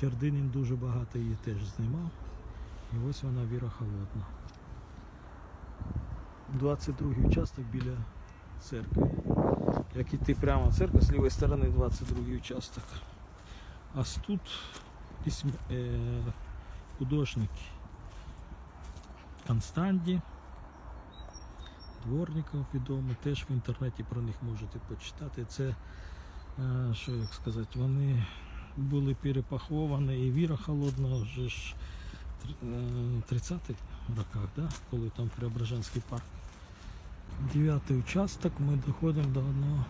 Чердинін дуже багато її теж знімав. І ось вона Віра Холодна. 22 участок біля церкви. Як іти прямо в церкву, з лівої сторони 22 участок. А тут е... художник Констанді, Дворников відомий, теж в інтернеті про них можете почитати. Це, е, що як сказати, вони були перепаховані і Віра Холодна вже ж е, 30-х роках, да? коли там Преображенський парк. Дев'ятий участок ми доходимо до одного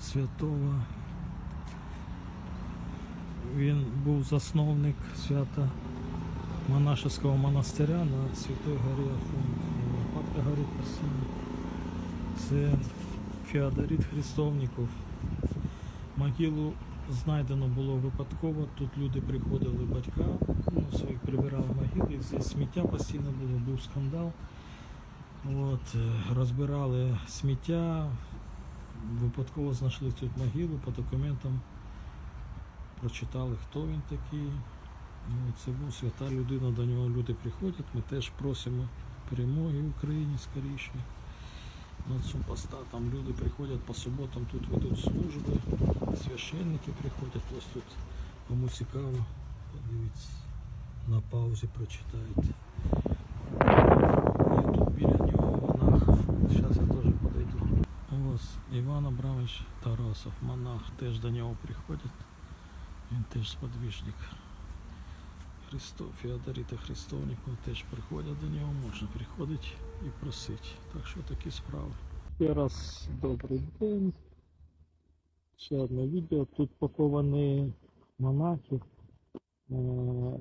святого. Він був засновник свята монашеського монастиря на Святої горі Афон. Папка горить постійно. Це Феодорит Христовников. Могилу знайдено було випадково. Тут люди приходили батька, ну, своїх прибирали могили. Здесь сміття постійно було, був скандал. От, е, розбирали сміття, випадково знайшли цю могилу по документам, прочитали, хто він такий. Ну, це був свята людина, до нього люди приходять. Ми теж просимо перемоги Україні скоріше. На цьому поста там люди приходять по суботам, тут ведуть служби, священники приходять, ось тут кому цікаво, подивіться, на паузі прочитайте. І тут біля нього монах. Зараз я теж подойду. Ось Іван Абрамович Тарасов, монах, теж до нього приходять. Він теж сподвіжник. Христо, Феодорита Христовников теж приходять до нього, можна приходити і просити. Так що такі справи. Ще раз добрий день. Ще одне відео. Тут поховані монахи. Е,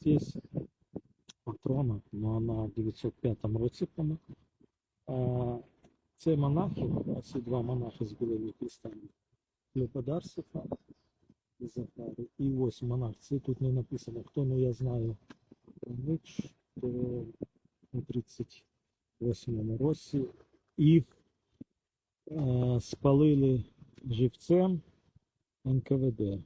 Здесь патрона, но на 905 році помер. Це монахи, ці два монахи з білими хрестами. Леподар Сефан і Захарій. І ось монах. Це тут не написано, хто, ну я знаю. То у 38 році. Їх е, спалили живцем НКВД.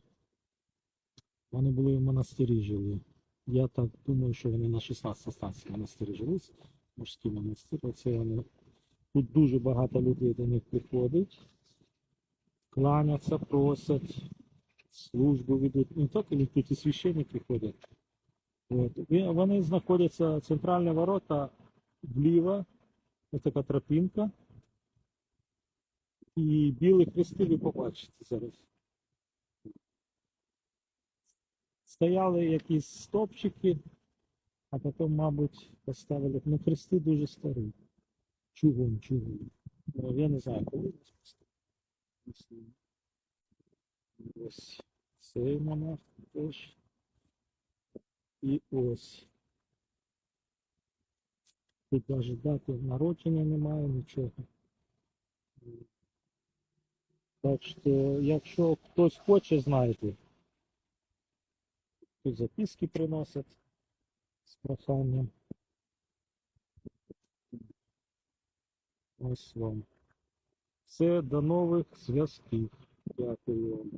Вони були в монастирі жили. Я так думаю, що вони на 16 станції монастирі жились. Мужський монастир. Оце вони. Тут дуже багато людей до них приходить, кланяться, просять, службу ведуть. Не тільки тут і священники ходять. От. І Вони знаходяться центральні ворота вліво, ось така тропінка. І білі хрести ви побачите зараз. Стояли якісь стопчики, а потім, мабуть, поставили. Ну, хрести дуже старі. Чугун, чугун. Ну, я не знаю, коли їх поставили. Ось цей монах теж. І ось. Тут навіть дати народження немає, нічого. Так що, якщо хтось хоче, знаєте, тут записки приносять з проханням. Ось вам. Все, до нових зв'язків. Дякую вам.